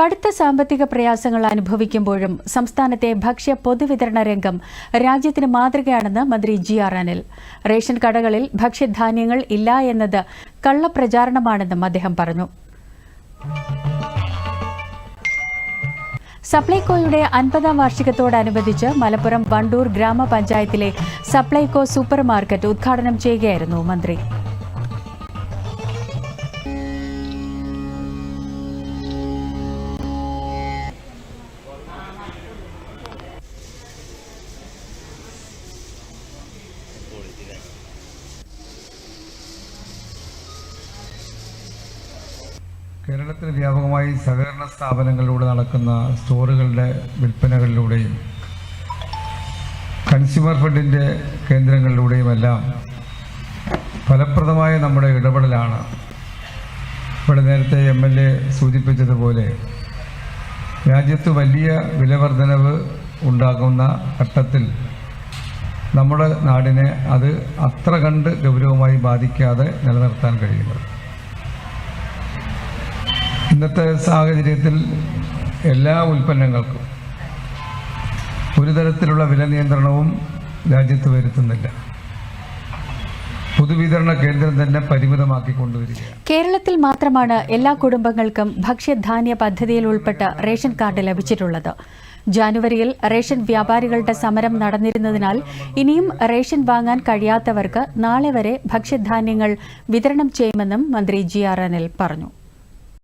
കടുത്ത സാമ്പത്തിക പ്രയാസങ്ങൾ അനുഭവിക്കുമ്പോഴും സംസ്ഥാനത്തെ ഭക്ഷ്യ പൊതുവിതരണ രംഗം രാജ്യത്തിന് മാതൃകയാണെന്ന് മന്ത്രി ജി ആർ അനിൽ. റേഷൻ കടകളിൽ ഭക്ഷ്യധാന്യങ്ങൾ ഇല്ല എന്നത് കള്ളപ്രചാരണമാണെന്നും അദ്ദേഹം പറഞ്ഞു. സപ്ലൈകോയുടെ അൻപതാം വാർഷികത്തോടനുബന്ധിച്ച് മലപ്പുറം വണ്ടൂർ ഗ്രാമപഞ്ചായത്തിലെ സപ്ലൈകോ സൂപ്പർ മാർക്കറ്റ് ഉദ്ഘാടനം ചെയ്യുകയായിരുന്നു മന്ത്രി. കേരളത്തിൽ വ്യാപകമായി സഹകരണ സ്ഥാപനങ്ങളിലൂടെ നടക്കുന്ന സ്റ്റോറുകളുടെ വിൽപ്പനകളിലൂടെയും കൺസ്യൂമർ ഫെഡിന്റെ കേന്ദ്രങ്ങളിലൂടെയുമെല്ലാം ഫലപ്രദമായ നമ്മുടെ ഇടപെടലാണ്. ഇവിടെ നേരത്തെ എം എൽ എ സൂചിപ്പിച്ചതുപോലെ രാജ്യത്ത് വലിയ വിലവർധനവ് ഉണ്ടാകുന്ന ഘട്ടത്തിൽ നമ്മുടെ നാടിനെ അത് അത്ര കണ്ട് ഗൗരവമായി ബാധിക്കാതെ നിലനിർത്താൻ കഴിയുന്നത്. ഇന്നത്തെ സാഹചര്യത്തിൽ എല്ലാ ഉൽപ്പന്നങ്ങൾക്കും ഒരു തരത്തിലുള്ള വില നിയന്ത്രണവും രാജ്യത്ത് വരുത്തുന്നില്ല. പൊതുവിതരണ കേന്ദ്രം തന്നെ പരിമിതമാക്കി കൊണ്ടുവരികയാണ്. കേരളത്തിൽ മാത്രമാണ് എല്ലാ കുടുംബങ്ങൾക്കും ഭക്ഷ്യധാന്യ പദ്ധതിയിൽ ഉൾപ്പെട്ട റേഷൻ കാർഡ് ലഭിച്ചിട്ടുള്ളത്. ജാനുവരിയിൽ റേഷൻ വ്യാപാരികളുടെ സമരം നടന്നിരുന്നതിനാൽ ഇനിയും റേഷൻ വാങ്ങാൻ കഴിയാത്തവർക്ക് നാളെ വരെ ഭക്ഷ്യധാന്യങ്ങൾ വിതരണം ചെയ്യുമെന്നും മന്ത്രി ജി ആർ അനിൽ പറഞ്ഞു.